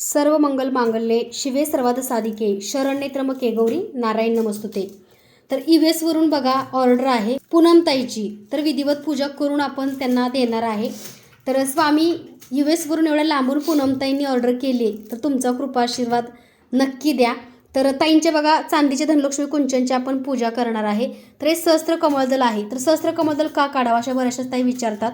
सर्व मंगल मांगल्ये शिवे सर्वात साधिके शरण्ये त्रमके गौरी नारायण नमस्तुते. तर EVS वरून बघा ऑर्डर आहे पूनमताईची. तर विधिवत पूजा करून आपण त्यांना देणार आहे. तर स्वामी US वरून एवढ्या लांबून पूनमताईंनी ऑर्डर केली तर तुमचा कृपा आशीर्वाद नक्की द्या. तर ताईंच्या बघा चांदीचे धनलक्ष्मी कुंचनची आपण पूजा करणार आहे. तर हे सहस्त्र कमळदल आहे. तर सहस्त्र कमळदल का काढावं अशा बऱ्याचशा ताई विचारतात.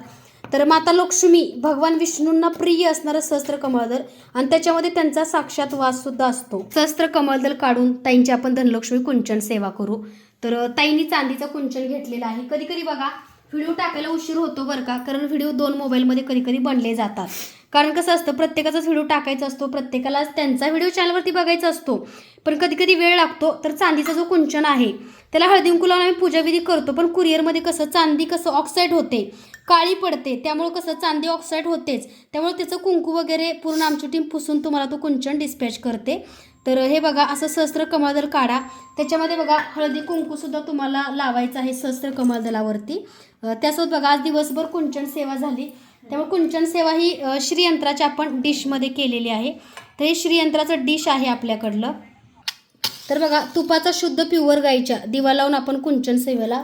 तर माता लक्ष्मी भगवान विष्णूंना प्रिय असणारं सहस्त्र कमळदल आणि त्याच्यामध्ये त्यांचा साक्षात वास सुद्धा असतो. सहस्त्र कमळदल काढून ताईंची आपण धनलक्ष्मी कुंचन सेवा करू. तर ताईंनी चांदीचं कुंचन घेतलेलं आहे. कधी कधी बघा व्हिडिओ टाकायला उशीर होतो बरं का? कारण व्हिडिओ दोन मोबाईलमध्ये कधी कधी बनले जातात. कारण कसं असतं प्रत्येकाचाच व्हिडिओ टाकायचा असतो प्रत्येकाला त्यांचा व्हिडिओ चॅनलवरती बघायचा असतो. पण कधी कधी वेळ लागतो तर चांदीचा जो कुंचन आहे त्याला हळदी लावून आम्ही पूजाविधी करतो पण कुरिअरमध्ये कसं चांदी कसं ऑक्साईड होते काळी पडते त्यामुळं कसं चांदी ऑक्साईड होतेच त्यामुळे त्याचं कुंकू वगैरे पूर्ण आमची टीम पुसून तुम्हाला तो कुंचन डिस्पॅच करते. तर हे बघा असं सहस्त्र कमळदल काढा. त्याच्यामध्ये बघा हळदी कुंकूसुद्धा तुम्हाला लावायचं आहे सहस्त्र कमळदलावरती. त्यासोबत बघा आज दिवसभर कुंचन सेवा झाली. त्यामुळे कुंचन सेवा ही श्रीयंत्राच्या आपण डिशमध्ये केलेली आहे. तर हे श्रीयंत्राचं डिश आहे आपल्याकडलं. तर बघा तुपाचा शुद्ध प्युअर गाईच्या दिवा लावून आपण कुंचन सेवेला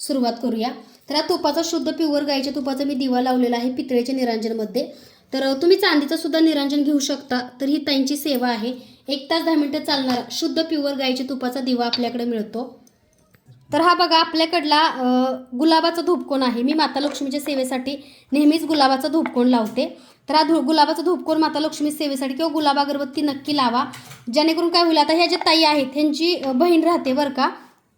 सुरुवात करूया. तर हा तुपाचा शुद्ध प्युअर गाईच्या तुपाचा मी दिवा लावलेला आहे पितळेच्या निरांजनमध्ये. तर तुम्ही चांदीचं सुद्धा निरांजन घेऊ शकता तर ही ताईंची सेवा आहे. एक तास दहा मिनटं चालणारा शुद्ध प्युअर गाईच्या तुपाचा दिवा आपल्याकडे मिळतो. तर हा बघा आपल्याकडला गुलाबाचा धूपकोण आहे. मी माता लक्ष्मीच्या सेवेसाठी नेहमीच गुलाबाचा धूपकोण लावते. तर हा धू गुलाबाचा धूपकोण माता लक्ष्मी सेवेसाठी किंवा गुलाब अगरबत्ती नक्की लावा. जेणेकरून काय होईल आता ह्या ज्या ताई आहेत ह्यांची बहीण राहते बरं का.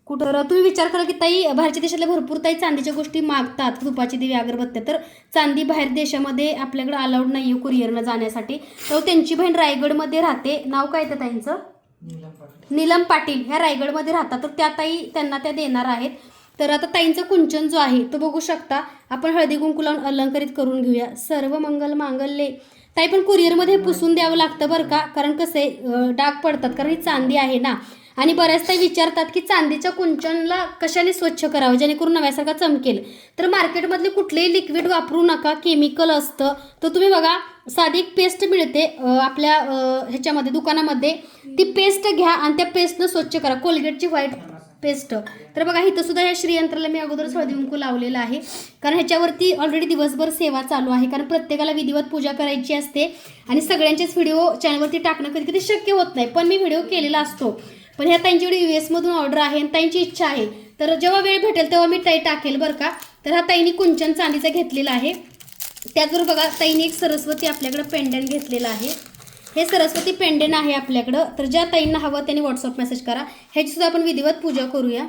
कुठं तुम्ही विचार करा की ताई बाहेरच्या देशातल्या भरपूर ताई चांदीच्या गोष्टी मागतात धुपाची देवी अगरबत्त्या. तर चांदी बाहेर देशामध्ये आपल्याकडे अलाउड नाही आहे कुरिअरनं जाण्यासाठी. तर त्यांची बहीण रायगडमध्ये राहते. नाव काय येतं ताईंचं? नीलम पाटील. ह्या रायगडमध्ये राहतात. तर त्या ताई त्यांना त्या देणार आहेत. तर आता ताईंचा कुंचन जो आहे तो बघू शकता. आपण हळदी कुंकू लावून अलंकारित करून घेऊया. सर्व मंगल मांगल्ये. ताई पण कुरिअरमध्ये पुसून द्यावं लागतं बरं का? कारण कसं आहे डाग पडतात. कारण ही चांदी आहे ना. आणि बऱ्याचदा विचारतात की चांदीच्या कुंचनला कशाने स्वच्छ करावं? जेणेकरून नव्यासारखा चमकेल. तर मार्केटमधले कुठलेही लिक्विड वापरू नका केमिकल असतं. तर तुम्ही बघा साधी एक पेस्ट मिळते आपल्या ह्याच्यामध्ये दुकानामध्ये. ती पेस्ट घ्या आणि त्या पेस्टनं स्वच्छ करा. कोलगेटची व्हाईट पेस्ट तर बघा इथं सुद्धा या श्रीयंत्राला मी अगोदरच हळदीमुंकू लावलेलं आहे. कारण ह्याच्यावरती ऑलरेडी दिवसभर सेवा चालू आहे. कारण प्रत्येकाला विधिवत पूजा करायची असते. आणि सगळ्यांचेच व्हिडिओ चॅनलवरती टाकणं कधी कधी शक्य होत नाही. पण मी व्हिडिओ केलेला असतो. पण ह्या ताईंच्याकडे यू एसमधून ऑर्डर आहे आणि ताईंची इच्छा आहे. तर जेव्हा वेळ भेटेल तेव्हा मी ताई टाकेल बरं का. तर हा ताईनी कुंचन चांदीचा घेतलेला आहे. त्याचबरोबर बघा ताईने एक सरस्वती आपल्याकडं पेंडंट घेतलेलं आहे. हे सरस्वती पेंडेंट आहे आपल्याकडं. तर ज्या ताईंना हवं त्यांनी व्हॉट्सअप मेसेज करा. ह्याची सुद्धा आपण विधिवत पूजा करूया.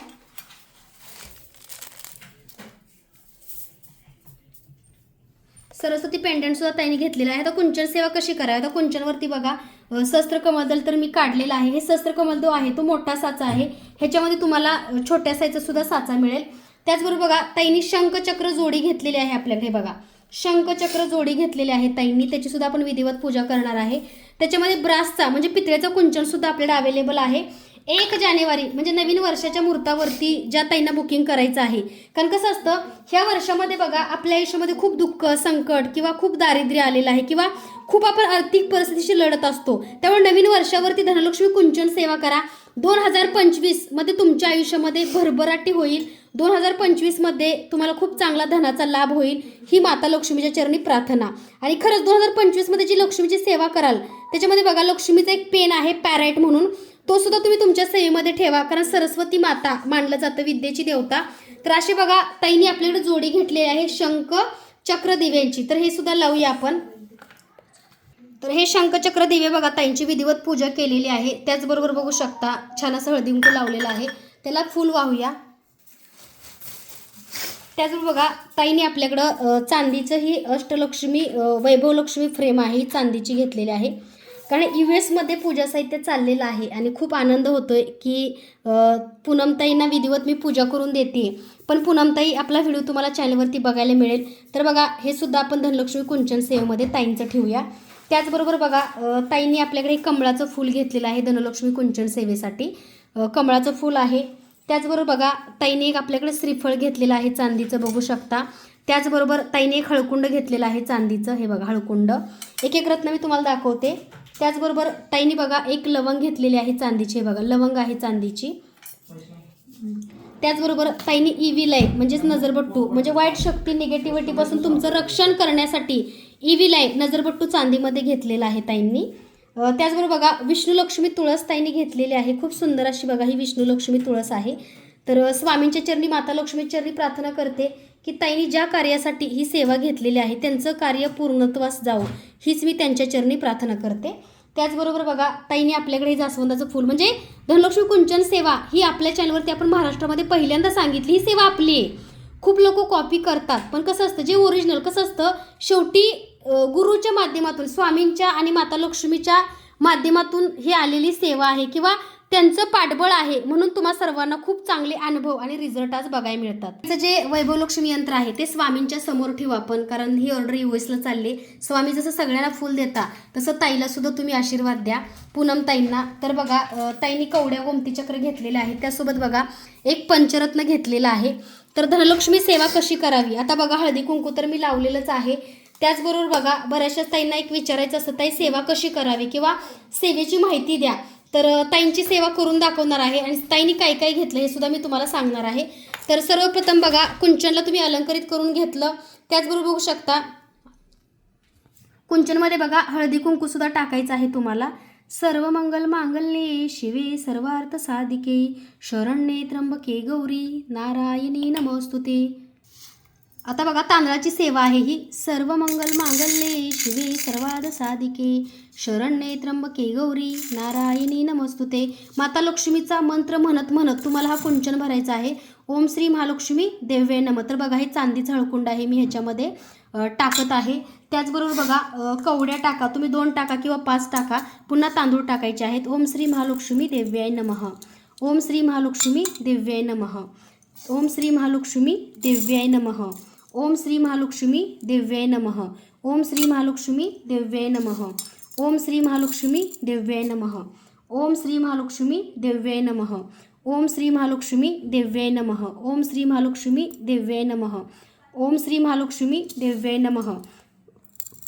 सरस्वती पेंडंटसुद्धा ताईने घेतलेला आहे. आता कुंचन सेवा कशी करावी? आता कुंचनवरती बघा. शस्त्र कमल तर मी काढलेला आहे. हे शस्त्र कमल जो आहे तो मोठा साचा आहे. ह्याच्यामध्ये तुम्हाला छोट्या साईजचा सुद्धा साचा मिळेल. त्याचबरोबर बघा ताईंनी शंखचक्र जोडी घेतलेली आहे आपल्याकडे. बघा शंखचक्र जोडी घेतलेली आहे ताईंनी. त्याची सुद्धा आपण विधिवत पूजा करणार आहे. त्याच्यामध्ये ब्रासचा म्हणजे पितळ्याचा कुंचन सुद्धा आपल्याला अवेलेबल आहे. एक जानेवारी म्हणजे नवीन वर्षाच्या मुहूर्तावरती ज्या ताईंना बुकिंग करायचं आहे. कारण कसं असतं ह्या वर्षामध्ये बघा आपल्या आयुष्यामध्ये खूप दुःख संकट किंवा खूप दारिद्र्य आलेलं आहे किंवा खूप आपण आर्थिक परिस्थितीशी लढत असतो. त्यामुळे नवीन वर्षावरती धनलक्ष्मी कुंचन सेवा करा. दोन हजार पंचवीसमध्ये तुमच्या आयुष्यामध्ये भरभराटी होईल. दोन हजार पंचवीसमध्ये तुम्हाला खूप चांगला धनाचा लाभ होईल. ही माता लक्ष्मीच्या चरणी प्रार्थना. आणि खरंच दोन हजार पंचवीसमध्ये जी लक्ष्मीची सेवा कराल त्याच्यामध्ये बघा लक्ष्मीचा एक पेन आहे पॅराईट म्हणून. तो सुद्धा तुम्ही तुमच्या सेवेमध्ये ठेवा कारण सरस्वती माता मानलं जातं विद्येची देवता. तर असे बघा ताईने आपल्याकडे जोडी घेतलेली आहे शंख चक्र दिव्यांची तर हे सुद्धा लावूया आपण. तर हे शंखचक्र दिवे बघा ताईंची विधिवत पूजा केलेली आहे. त्याचबरोबर बघू शकता छान असं हळदी लावलेलं आहे. त्याला फूल वाहूया. त्याचबरोबर बघा ताईने आपल्याकडं चांदीचं ही अष्टलक्ष्मी वैभवलक्ष्मी फ्रेम आहे ही चांदीची घेतलेली आहे. कारण यू एसमध्ये पूजा साहित्य चाललेलं आहे आणि खूप आनंद होतो आहे की पूनमताईंना विधिवत मी पूजा करून देते. पण पूनमताई आपला व्हिडिओ तुम्हाला चॅनलवरती बघायला मिळेल. तर बघा हे सुद्धा आपण धनलक्ष्मी कुंचन सेवेमध्ये ताईंचं ठेवूया. त्याचबरोबर बघा ताईंनी आपल्याकडे कमळाचं फूल घेतलेलं आहे धनलक्ष्मी कुंचन सेवेसाठी. कमळाचं फूल आहे. त्याचबरोबर बघा ताईने एक आपल्याकडे श्रीफळ घेतलेलं आहे चांदीचं बघू शकता. त्याचबरोबर ताईने एक हळकुंड घेतलेलं आहे चांदीचं हे बघा हळकुंड. एक एक रत्न मी तुम्हाला दाखवते. त्याचबरोबर ताईने बघा एक लवंग घेतलेली आहे चांदीची बघा लवंग आहे चांदीची. त्याचबरोबर ताईने ईव्ही लाइट म्हणजेच नजरबट्टू म्हणजे वाईट शक्ती निगेटिव्हिटीपासून तुमचं रक्षण करण्यासाठी ईव्ही लाइट नजरबट्टू चांदीमध्ये घेतलेला आहे ताईंनी. त्याचबरोबर बघा विष्णू लक्ष्मी तुळस ताईंनी घेतलेली आहे. खूप सुंदर अशी बघा ही विष्णू लक्ष्मी तुळस आहे. तर स्वामींच्या चरणी माता लक्ष्मी चरणी प्रार्थना करते की ताईंनी ज्या कार्यासाठी ही सेवा घेतलेली आहे त्यांचं कार्य पूर्णत्वास जावं हीच मी त्यांच्या चरणी प्रार्थना करते. त्याचबरोबर बघा ताईने आपल्याकडे जास्वंदाचं फूल म्हणजे धनलक्ष्मी कुंचन सेवा ही आपल्या चॅनलवरती आपण महाराष्ट्रामध्ये पहिल्यांदा सांगितली ही सेवा आपली आहे. खूप लोक कॉपी करतात पण कसं असतं जे ओरिजिनल कसं असतं शेवटी गुरुच्या माध्यमातून स्वामींच्या आणि माता लक्ष्मीच्या माध्यमातून ही आलेली सेवा आहे किंवा त्यांचं पाठबळ आहे म्हणून तुम्हा सर्वांना खूप चांगले अनुभव आणि रिझल्ट आज बघायला मिळतात. त्याचं जे वैभवलक्ष्मी यंत्र आहे ते स्वामींच्या समोर ठेवा आपण कारण ही ऑर्डर युएसला चालली. स्वामी जसं सगळ्यांना फुल देता तसं ताईला सुद्धा तुम्ही आशीर्वाद द्या. पूनम ताईंना. तर बघा ताईंनी कवड्या गोमती चक्र घेतलेले आहे. त्यासोबत बघा एक पंचरत्न घेतलेला आहे. तर धनलक्ष्मी सेवा कशी करावी? आता बघा हळदी कुंकू तर मी लावलेलंच आहे. त्याचबरोबर बघा बऱ्याचशा ताईंना एक विचारायचं असतं ताई सेवा कशी करावी? किंवा सेवेची माहिती द्या. तर ताईंची सेवा करून दाखवणार आहे आणि ताईंनी काय काय घेतलं हे सुद्धा मी तुम्हाला सांगणार आहे. तर सर्वप्रथम बघा कुंचनला तुम्ही अलंकरित करून घेतलं. त्याचबरोबर बघू शकता कुंचनमध्ये बघा हळदी कुंकूसुद्धा टाकायचं आहे तुम्हाला. सर्व मंगल मांगल्ये शिवे सर्वार्थ साधिके शरण्ये त्र्यंबके गौरी नारायणी नमोस्तुते. आता बघा तांदळाची सेवा आहे ही. सर्व मंगल मांगल्ये शिवे सर्वाद साधिके. शरण्ये त्र्यंबके गौरी नारायणी नमस्तुते. माता लक्ष्मीचा मंत्र म्हणत म्हणत तुम्हाला हा कुंचन भरायचा आहे. ओम श्री महालक्ष्मी देव्य नम. तर बघा हे चांदीचं हळकुंड आहे मी ह्याच्यामध्ये टाकत आहे. त्याचबरोबर बघा कवड्या टाका. तुम्ही दोन टाका किंवा पाच टाका. पुन्हा तांदूळ टाकायचे आहेत. ओम श्री महालक्ष्मी देव्याय नमः. ओम श्री महालक्ष्मी देव्याय नमः. ओम श्री महालक्ष्मी देव्याय नमः. ओम श्री महालक्ष्मी देव्याय नमः। ओम श्री महालक्ष्मी देव्याय नमः। ओम श्री महालक्ष्मी देव्याय नमः। ओम श्री महालक्ष्मी देव्याय नमः। ओम श्री महालक्ष्मी देव्याय नमः। ओम श्री महालक्ष्मी देव्याय नमः। ओम श्री महालक्ष्मी देव्याय नमः।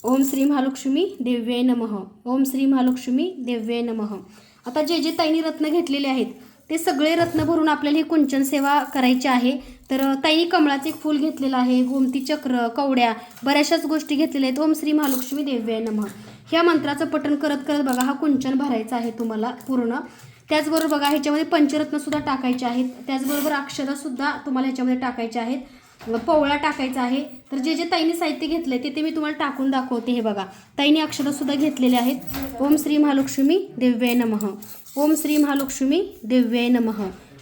ओम श्री महालक्ष्मी देव्याय नमः। ओम श्री महालक्ष्मी देव्याय नमः। आता जे जे ताईनी रत्न घेतलेले आहेत ते सगळे रत्न भरून आपल्याला ही कुंचन सेवा करायची आहे. तर ताई कमळाचे एक फूल घेतलेलं आहे गोमती चक्र कवड्या बऱ्याचशाच गोष्टी घेतलेल्या आहेत. ओम श्री महालक्ष्मी देव्याय नमः. ह्या मंत्राचं पठण करत करत बघा हा कुंचन भरायचा आहे तुम्हाला पूर्ण. त्याचबरोबर बघा ह्याच्यामध्ये पंचरत्नसुद्धा टाकायचे आहेत. त्याचबरोबर अक्षरंसुद्धा तुम्हाला ह्याच्यामध्ये टाकायचे आहेत. पवळा टाकायचा आहे. तर जे जे ताईने साहित्य घेतले ते ते मी तुम्हाला टाकून दाखवते हे बघा. ताईने अक्षरंसुद्धा घेतलेले आहेत. ओम श्री महालक्ष्मी देव्याय नमः. ओम श्री महालक्ष्मी देव्याय नमः।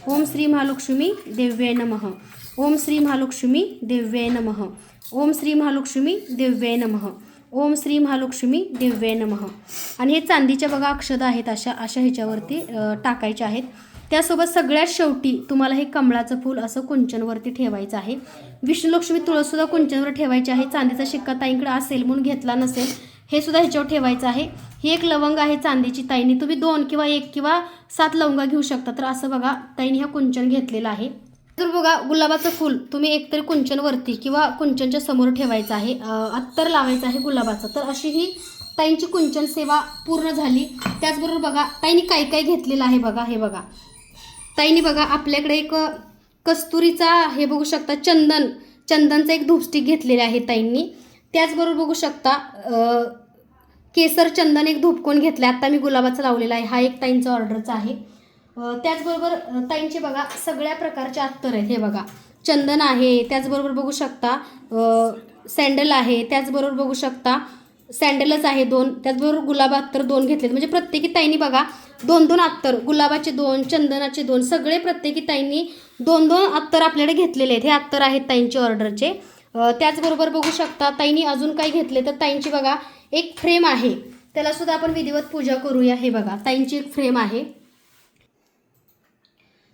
ओम श्री महालक्ष्मी देव्याय नमः। ओम श्री महालक्ष्मी देव्याय नमः। ओम श्री महालक्ष्मी देव्याय नमः। ओम श्री महालक्ष्मी देव्याय नमः। आणि हे चांदीच्या बघा अक्षदा आहेत अशा अशा ह्याच्यावरती टाकायच्या आहेत. त्यासोबत सगळ्यात शेवटी तुम्हाला हे कमळाचं फूल असं कुंचनवरती ठेवायचं आहे. विष्णुलक्ष्मी तुळससुद्धा कुंचनवर ठेवायची आहे. चांदीचा शिक्का ताईंकडे असेल म्हणून घेतला नसेल हे सुद्धा ह्याच्यावर ठेवायचं आहे. ही एक लवंग आहे चांदीची ताईनी. तुम्ही दोन किंवा एक किंवा सात लवंगा घेऊ शकता. तर असं बघा ताईंनी हा कुंचन घेतलेला आहे. तर बघा गुलाबाचं फूल तुम्ही एकतरी कुंचनवरती किंवा कुंचनच्या समोर ठेवायचं आहे. अत्तर लावायचं आहे गुलाबाचं. तर अशी ही ताईंची कुंचन सेवा पूर्ण झाली. त्याचबरोबर बघा ताईंनी काय काय घेतलेलं आहे बघा हे बघा. ताईंनी बघा आपल्याकडे एक कस्तुरीचा हे बघू शकता चंदन. चंदनचा एक धूपस्टिक घेतलेला आहे ताईंनी. त्याचबरोबर बघू शकता केसर चंदन एक धूपकोण घेतला आत्ता मी गुलाबाचा लावलेला आहे. हा एक ताईंचा ऑर्डरचा आहे. त्याचबरोबर ताईंचे बघा सगळ्या प्रकारचे अत्तर आहेत. हे बघा. चंदन आहे. त्याचबरोबर बघू शकता सँडल आहे. त्याचबरोबर बघू शकता सँडलच आहे दोन. त्याचबरोबर गुलाब अत्तर दोन घेतलेत. म्हणजे प्रत्येकी ताईंनी बघा दोन दोन अत्तर. गुलाबाचे दोन चंदनाचे दोन. सगळे प्रत्येकी ताईंनी दोन दोन अत्तर आपल्याकडे घेतलेले आहेत. हे अत्तर आहेत ताईंचे ऑर्डरचे. त्याचबरोबर बघू शकता ताईंनी अजून काय घेतले तर ताईंची बघा एक फ्रेम आहे. त्याला सुद्धा आपण विधिवत पूजा करूया. हे बघा ताईंची एक फ्रेम आहे.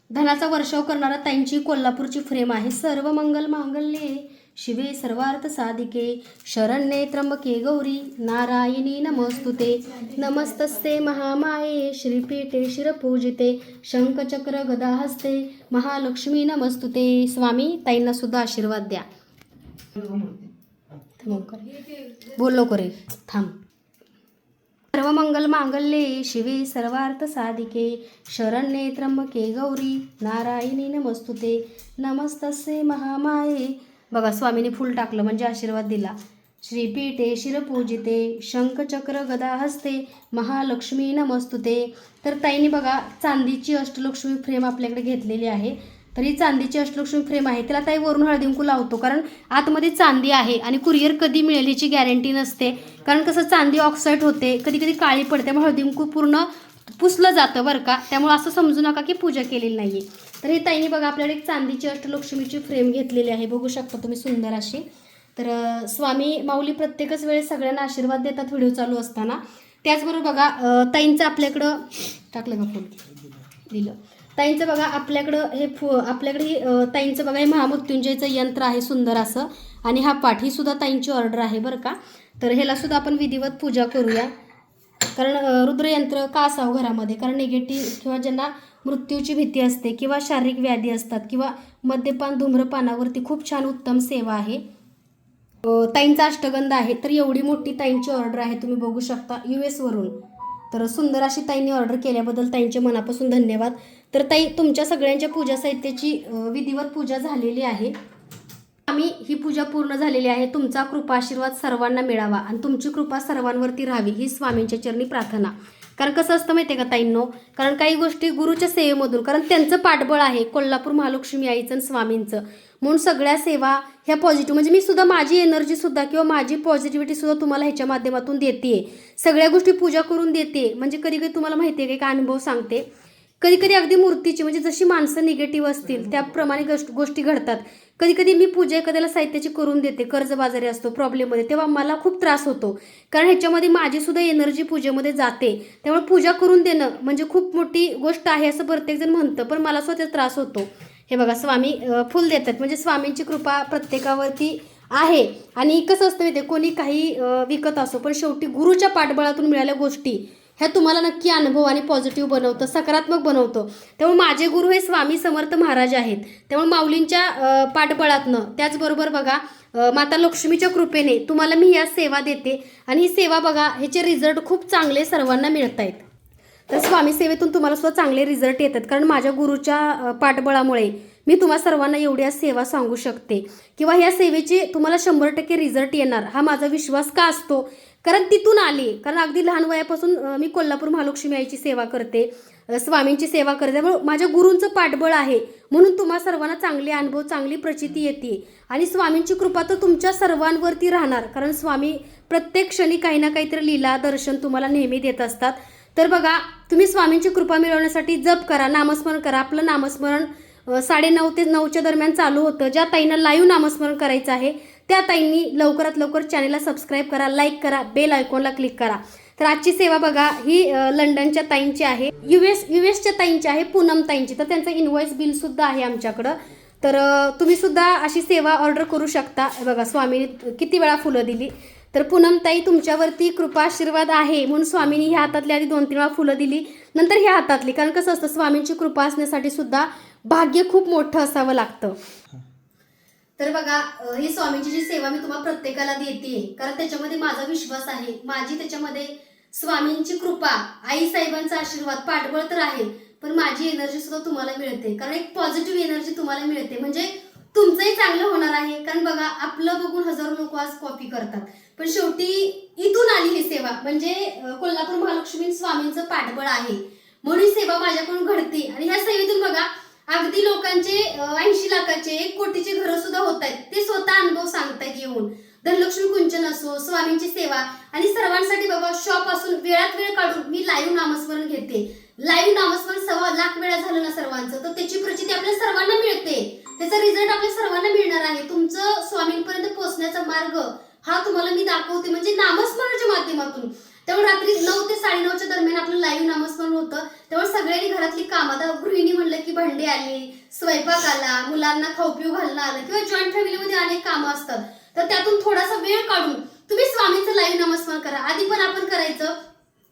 धनाचा वर्षाव करणारा ताईंची कोल्हापूरची फ्रेम आहे. सर्व मंगल मांगल्ये शिवे सर्वार्थ साधिके शरण्ये त्र्यंबके गौरी नारायणी नमस्तुते. नमस्तस्ते महामाये श्रीपीठे शिरपूजिते शंखचक्र गदाहस्ते महालक्ष्मी नमस्तुते. स्वामी ताईंना सुद्धा आशीर्वाद द्या. बोल लवकर थांब. सर्व मंगल मांगल्ये शिवे सर्वार्थ साधिके. शरण्ये त्र्यंबके गौरी. नारायणी नमस्तुते. नमस्तसे महामाये. बघा स्वामीने फुल टाकलं म्हणजे आशीर्वाद दिला. श्रीपीठे शिरपूजिते. शंखचक्र गदा हस्ते महालक्ष्मी नमस्तुते. तर ताईने बघा चांदीची अष्टलक्ष्मी फ्रेम आपल्याकडे घेतलेली आहे. तर ही चांदीची अष्टलक्ष्मी फ्रेम आहे. त्याला ताई वरून हळदी कुंकू लावतो. कारण आतमध्ये चांदी आहे आणि कुरिअर कधी मिळेल याची गॅरंटी नसते. कारण कसं चांदी ऑक्साईड होते कधी कधी काळी पडते त्यामुळे हळदी कुंकू पूर्ण पुसलं जातं बरं का? त्यामुळे असं समजू नका की पूजा केलेली नाही आहे तर ही ताईने बघा आपल्याकडे एक चांदीची अष्टलक्ष्मीची फ्रेम घेतलेली आहे. बघू शकता तुम्ही सुंदर अशी. तर स्वामी माऊली प्रत्येकच वेळेस सगळ्यांना आशीर्वाद देतात व्हिडिओ चालू असताना. त्याचबरोबर बघा ताईंचं आपल्याकडं टाकलं का फोन दिलं. ताईंचं बघा आपल्याकडं हे फु आपल्याकडे हे, ताईंचं बघा हे महामृत्युंजयचं यंत्र आहे सुंदर असं. आणि हा पाठ ही सुद्धा ताईंची ऑर्डर आहे बरं का. तर ह्याला सुद्धा आपण विधिवत पूजा करूया. कारण रुद्रयंत्र का असावं घरामध्ये? कारण निगेटिव्ह किंवा ज्यांना मृत्यूची भीती असते किंवा शारीरिक व्याधी असतात किंवा मद्यपान धूम्रपानावरती खूप छान उत्तम सेवा आहे. ताईंचा अष्टगंध आहे तर एवढी मोठी ताईंची ऑर्डर आहे तुम्ही बघू शकता यू एसवरून तर सुंदर अशी ताईंनी ऑर्डर केल्याबद्दल ताईंचे मनापासून धन्यवाद. तर ताई तुमच्या सगळ्यांच्या पूजा साहित्याची विधिवत पूजा झालेली आहे. आम्ही ही पूजा पूर्ण झालेली आहे. तुमचा कृपा आशीर्वाद सर्वांना मिळावा आणि तुमची कृपा सर्वांवरती राहावी ही स्वामींच्या चरणी प्रार्थना. कारण कसं असतं माहिती आहे का ताईंनो? कारण काही गोष्टी गुरुच्या सेवेमधून कारण त्यांचं पाठबळ आहे कोल्हापूर महालक्ष्मी आईचं आणि स्वामींचं. म्हणून सगळ्या सेवा ह्या पॉझिटिव्ह म्हणजे मी सुद्धा माझी एनर्जी सुद्धा किंवा माझी पॉझिटिव्हिटी सुद्धा तुम्हाला ह्याच्या माध्यमातून देते सगळ्या गोष्टी पूजा करून देते म्हणजे कधी कधी तुम्हाला माहिती आहे का एक अनुभव सांगते. कधी कधी अगदी मूर्तीची म्हणजे जशी माणसं निगेटिव्ह असतील त्याप्रमाणे गोष्ट गोष्टी घडतात. कधी कधी मी पूजा एखाद्याला साहित्याची करून देते कर्जबाजारी असतो प्रॉब्लेममध्ये तेव्हा मला खूप त्रास होतो. कारण ह्याच्यामध्ये माझी सुद्धा एनर्जी पूजेमध्ये जाते. त्यामुळे पूजा करून देणं म्हणजे खूप मोठी गोष्ट आहे असं प्रत्येकजण म्हणतं पण मला त्याचा त्रास होतो. हे बघा स्वामी फुल देतात. म्हणजे स्वामींची कृपा प्रत्येकावरती आहे. आणि कसं असतं आहे, कोणी काही विकत असो पण शेवटी गुरुच्या पाठबळातून मिळालेल्या गोष्टी ह्या तुम्हाला नक्की अनुभव आणि पॉझिटिव्ह बनवतं सकारात्मक बनवतं. त्यामुळे माझे गुरु हे स्वामी समर्थ महाराज आहेत. त्यामुळे माऊलींच्या पाठबळातनं त्याचबरोबर बघा माता लक्ष्मीच्या कृपेने तुम्हाला मी या सेवा देते. आणि ही सेवा बघा ह्याचे रिझल्ट खूप चांगले सर्वांना मिळत आहेत. तर स्वामी सेवेतून तुम्हाला सुद्धा चांगले रिझल्ट येतात. कारण माझ्या गुरुच्या पाठबळामुळे मी तुम्हा सर्वांना एवढ्या सेवा सांगू शकते. किंवा ह्या सेवेचे तुम्हाला शंभर टक्के रिझल्ट येणार. हा माझा विश्वास का असतो? कारण तिथून आली. कारण अगदी लहान वयापासून मी कोल्हापूर महालक्ष्मी आईची सेवा करते. स्वामींची सेवा करते. त्यामुळे माझ्या गुरूंचं पाठबळ आहे. म्हणून तुम्हा सर्वांना चांगले अनुभव चांगली प्रचिती येते. आणि स्वामींची कृपा तर तुमच्या सर्वांवरती राहणार. कारण स्वामी प्रत्येक क्षणी काही ना काहीतरी लीला दर्शन तुम्हाला नेहमी देत असतात. तर बघा तुम्ही स्वामींची कृपा मिळवण्यासाठी जप करा नामस्मरण करा. आपलं नामस्मरण साडेनऊ ते नऊच्या दरम्यान चालू होतं. ज्या ताईंना लाईव्ह नामस्मरण करायचं आहे त्या ताईंनी लवकरात लवकर चॅनेलला सबस्क्राईब करा लाईक करा बेल आयकॉनला क्लिक करा. तर आजची सेवा बघा ही लंडनच्या ताईंची आहे. यू एस यू एसच्या ताईंची आहे पूनम ताईंची. तर त्यांचं इनवॉइस बिल सुद्धा आहे आमच्याकडं. तर तुम्ही सुद्धा अशी सेवा ऑर्डर करू शकता. बघा स्वामीने किती वेळा फुलं दिली. तर पूनमताई तुमच्यावरती कृपा आशीर्वाद आहे म्हणून स्वामींनी ह्या हातातली आधी दोन तीन वेळा फुलं दिली. नंतर ह्या हातातली कारण कसं असतं स्वामींची कृपा असण्यासाठी सुद्धा भाग्य खूप मोठं असावं लागतं. तर बघा ही स्वामींची जी सेवा मी तुम्हाला प्रत्येकाला देते कारण त्याच्यामध्ये माझा विश्वास आहे. माझी त्याच्यामध्ये स्वामींची कृपा आई साहेबांचा आशीर्वाद पाठबळ तर आहे पण माझी एनर्जी सुद्धा तुम्हाला मिळते. कारण एक पॉझिटिव्ह एनर्जी तुम्हाला मिळते. म्हणजे तुमचंही चांगलं होणार आहे. कारण बघा आपलं बघून हजारो लोक आज कॉपी करतात. पण शेवटी इथून आली ही सेवा. म्हणजे कोल्हापूर महालक्ष्मी स्वामींचं पाठबळ आहे. म्हणून ही सेवा माझ्याकडून घडते. आणि ह्या सेवेतून बघा अगदी लोकांचे ऐंशी लाखाचे एक कोटीचे घरं सुद्धा होत आहेत. ते स्वतः अनुभव सांगतायत येऊन. धनलक्ष्मी कुंचन असो स्वामींची सेवा. आणि सर्वांसाठी बाबा शॉप असून वेळात वेळ काढून मी लाईव्ह नामस्मरण घेते. लाईव्ह नामस्मरण सव्वा लाख वेळा झालं ना सर्वांचं तर त्याची प्रचिती आपल्या सर्वांना मिळते. त्याचा रिझल्ट आपल्या सर्वांना मिळणार आहे. तुमचं स्वामींपर्यंत पोहोचण्याचा मार्ग हा तुम्हाला मी दाखवते म्हणजे नामस्मरणाच्या माध्यमातून. त्यामुळे रात्री नऊ ते साडेनऊच्या दरम्यान आपलं लाईव्ह नामस्मरण होतं. त्यामुळे सगळ्यांनी घरातली कामं आता गृहिणी म्हणलं की भांडे आली स्वयंपाक आला मुलांना खाऊ पिऊ घालणं आलं किंवा जॉईंट फॅमिलीमध्ये अनेक कामं असतात. तर त्यातून थोडासा वेळ काढून तुम्ही स्वामीचं लाईव्ह नामस्मरण करा. आधी पण आपण करायचं.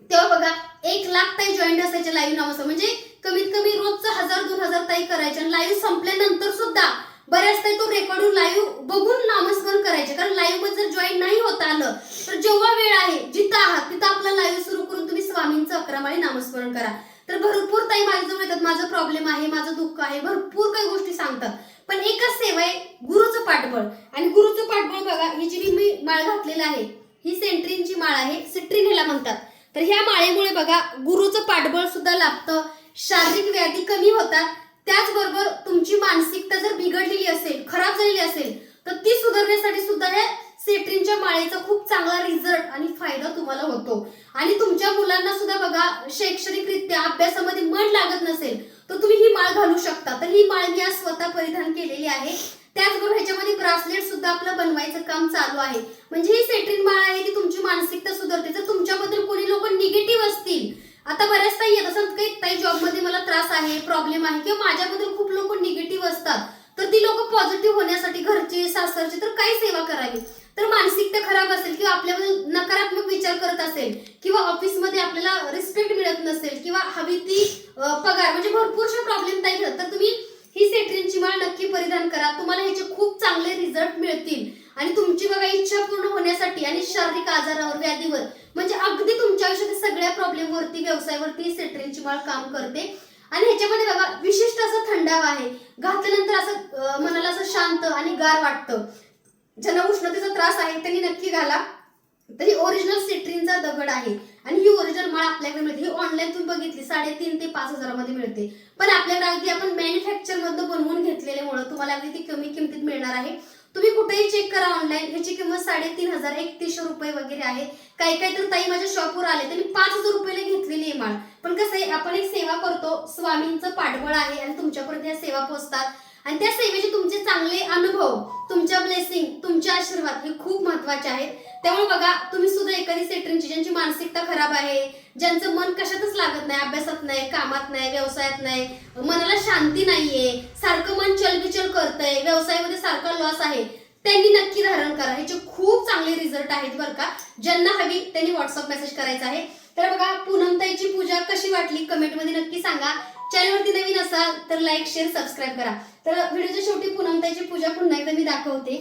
तेव्हा बघा एक लाख ताई जॉईंट असायचे लाईव्ह नामस्मरण. म्हणजे कमीत कमी रोजचं हजार दोन हजार ताई करायचे आणि लाईव्ह संपल्यानंतर सुद्धा बऱ्याचदा तो रेकॉर्ड लाईव्ह बघून नामस्मरण करायचे. कारण लाईव्ह जर जॉईन नाही होत आलं तर जेव्हा वेळ आहे जिथं आहात तिथं आपला लाईव्ह सुरू करून तुम्ही स्वामींचं अकरामाळी नामस्मरण करा. तर भरपूर ताई माझ्याजवळ येतात. माझा प्रॉब्लेम आहे माझं दुःख आहे भरपूर काही गोष्टी सांगतात. पण एकच सेवा आहे गुरुचं पाठबळ. आणि गुरुचं पाठबळ बघा ही जी मी माळ घातलेलं आहे ही सेंट्रीनची माळ आहे सिट्रीन ह्याला म्हणतात. तर ह्या माळेमुळे बघा गुरुचं पाठबळ सुद्धा लाभतं. शारीरिक व्याधी कमी होतात. त्याचबरोबर तुमची मानसिकता जर बिघडलेली असेल खराब झालेली असेल तर ती सुधारण्यासाठी सुद्धा हे सेट्रीनच्या माळेचा खूप चांगला रिझल्ट आणि फायदा तुम्हाला होतो. आणि तुमच्या मुलांना सुद्धा बघा शैक्षणिकरित्या अभ्यासामध्ये मन लागत नसेल तर तुम्ही ही माळ घालू शकता. तर ही माळ मी आज स्वतः परिधान केलेली आहे. त्याचबरोबर ह्याच्यामध्ये ब्रासलेट सुद्धा आपलं बनवायचं काम चालू आहे. म्हणजे ही सेट्रीन माळ आहे ती तुमची मानसिकता सुधारते. जर तुमच्याबद्दल कोणी लोक निगेटिव्ह असतील आता बऱ्याच ताई येत असतात काही ताई जॉबमध्ये मला त्रास आहे प्रॉब्लेम आहे किंवा माझ्याबद्दल खूप लोक निगेटिव्ह असतात. तर ती लोक पॉझिटिव्ह होण्यासाठी घरचे सासरचे तर काय सेवा करावी. तर मानसिकता खराब असेल किंवा आपल्याबद्दल नकारात्मक विचार करत असेल किंवा ऑफिसमध्ये आपल्याला रिस्पेक्ट मिळत नसेल किंवा हवी ती पगार म्हणजे भरपूरशा प्रॉब्लेम ताई तर तुम्ही ही सेटरींची माळ नक्की परिधान करा. तुम्हाला ह्याचे खूप चांगले रिझल्ट मिळतील. आणि तुमची बघा इच्छा पूर्ण होण्यासाठी आणि शारीरिक आजारावर व्याधीवर म्हणजे अगदी तुमच्या आयुष्यातील सगळ्या प्रॉब्लेमवरती व्यवसायावरती ही माळ काम करते. आणि ह्याच्यामध्ये बघा विशिष्ट असं थंडावा आहे. घातल्यानंतर असं मनाला असं शांत आणि गार वाटतं. ज्यांना उष्णतेचा त्रास आहे त्यांनी नक्की घाला. तरी ओरिजिनल सिट्रीनचा दगड आहे. आणि ही ओरिजिनल माळ आपल्याकडे मिळते. ही ऑनलाईन तुम्ही बघितली साडेतीन ते पाच हजारामध्ये मिळते. पण आपल्याकडे अगदी आपण मॅन्युफॅक्चर मधनं बनवून घेतलेल्यामुळं तुम्हाला अगदी ती कमी किमतीत मिळणार आहे. तुम्ही कुठेही चेक करा ऑनलाईन ह्याची किंमत साडेतीन हजार एकतीसशे रुपये वगैरे आहे. काही काही तर ताई माझ्या शॉपवर आले मी पाच हजार रुपयाला घेतलेली आहे माळ. पण कसं आहे आपण एक सेवा करतो स्वामींचं पाठबळ आहे आणि तुमच्यापर्यंत या सेवा पोहोचतात. आणि त्या सेवेचे तुमचे चांगले अनुभव तुमच्या ब्लेसिंग तुमचे आशीर्वाद हे खूप महत्त्वाचे आहेत. त्यामुळे बघा तुम्ही सुद्धा एखादी सेटरिंगची ज्यांची मानसिकता खराब आहे ज्यांचं मन कशातच लागत नाही अभ्यासात नाही कामात नाही व्यवसायात नाही मनाला शांती नाहीये सारखं मन चलबिचल करतंय व्यवसायामध्ये सारखा लॉस आहे त्यांनी नक्की धारण करा. ह्याचे खूप चांगले रिझल्ट आहेत बरं का. ज्यांना हवी त्यांनी व्हॉट्सअप मेसेज करायचा आहे. तर बघा पूनमताईची पूजा कशी वाटली? कमेंटमध्ये नक्की सांगा. चॅनलवरती नवीन असाल तर लाईक शेअर सबस्क्राईब करा. तर व्हिडिओच्या शेवटी पूनमताईची पूजा पुन्हा एकदा मी दाखवते.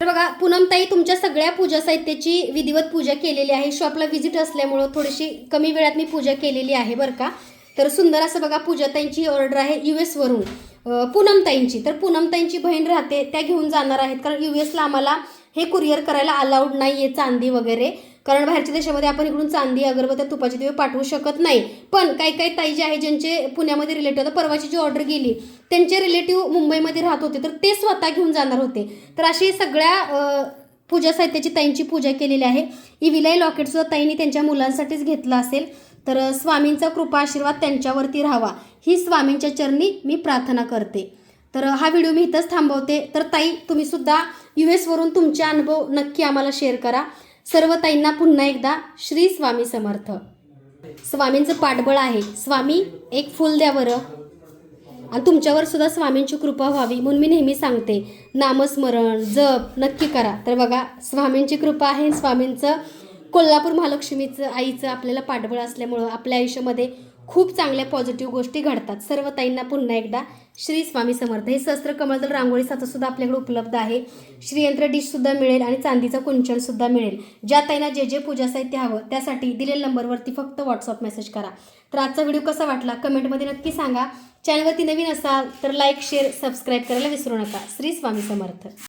तर बघा पूनमताई तुमच्या सगळ्या पूजा साहित्याची विधिवत पूजा केलेली आहे. शॉपला व्हिजिट असल्यामुळं थोडीशी कमी वेळात मी पूजा केलेली आहे बरं का. तर सुंदर असं बघा पूजाताईंची ऑर्डर आहे यू एसवरून पूनमताईंची. तर पूनमताईंची बहीण राहते त्या घेऊन जाणार आहेत. कारण यू एसला आम्हाला हे कुरिअर करायला अलाउड नाही आहे चांदी वगैरे. कारण बाहेरच्या देशामध्ये आपण इकडून चांदी अगरबत्त्या तुपाचे दिवे पाठवू शकत नाही. पण काही काही ताई जे आहे ज्यांचे पुण्यामध्ये रिलेटिव्ह आता परवाची जी ऑर्डर गेली त्यांचे रिलेटिव्ह मुंबईमध्ये राहत होते तर ते स्वतः घेऊन जाणार होते. तर अशी सगळ्या पूजा साहित्याची ताईंची पूजा केलेली आहे. ही विलाई लॉकेटसुद्धा ताईंनी त्यांच्या मुलांसाठीच घेतलं असेल तर स्वामींचा कृपा आशीर्वाद त्यांच्यावरती राहावा. ही स्वामींच्या चरणी मी प्रार्थना करते. तर हा व्हिडिओ मी इथंच थांबवते. तर ताई तुम्हीसुद्धा यू एसवरून तुमचे अनुभव नक्की आम्हाला शेअर करा. सर्व ताईंना पुन्हा एकदा श्री स्वामी समर्थ. स्वामींचं पाठबळ आहे. स्वामी एक फुल द्या बरं. आणि तुमच्यावर सुद्धा स्वामींची कृपा व्हावी म्हणून मी नेहमी सांगते. नामस्मरण जप नक्की करा. तर बघा स्वामींची कृपा आहे. स्वामींचं कोल्हापूर महालक्ष्मीचं आईचं आपल्याला पाठबळ असल्यामुळं आपल्या आयुष्यामध्ये खूप चांगल्या पॉझिटिव्ह गोष्टी घडतात. सर्व ताईंना पुन्हा एकदा श्री स्वामी समर्थ. हे सहस्त्र कमळदल रांगोळी साचा सुद्धा आपल्याकडे उपलब्ध आहे. श्रीयंत्र डिशसुद्धा मिळेल आणि चांदीचा कुंचन सुद्धा मिळेल. ज्या ताईंना जे जे पूजा साहित्य हवं त्यासाठी दिलेल्या नंबरवरती फक्त व्हॉट्सअप मेसेज करा. तर आजचा व्हिडिओ कसा वाटला? कमेंटमध्ये नक्की सांगा. चॅनलवरती नवीन असाल तर लाईक शेअर सबस्क्राईब करायला विसरू नका. श्री स्वामी समर्थ.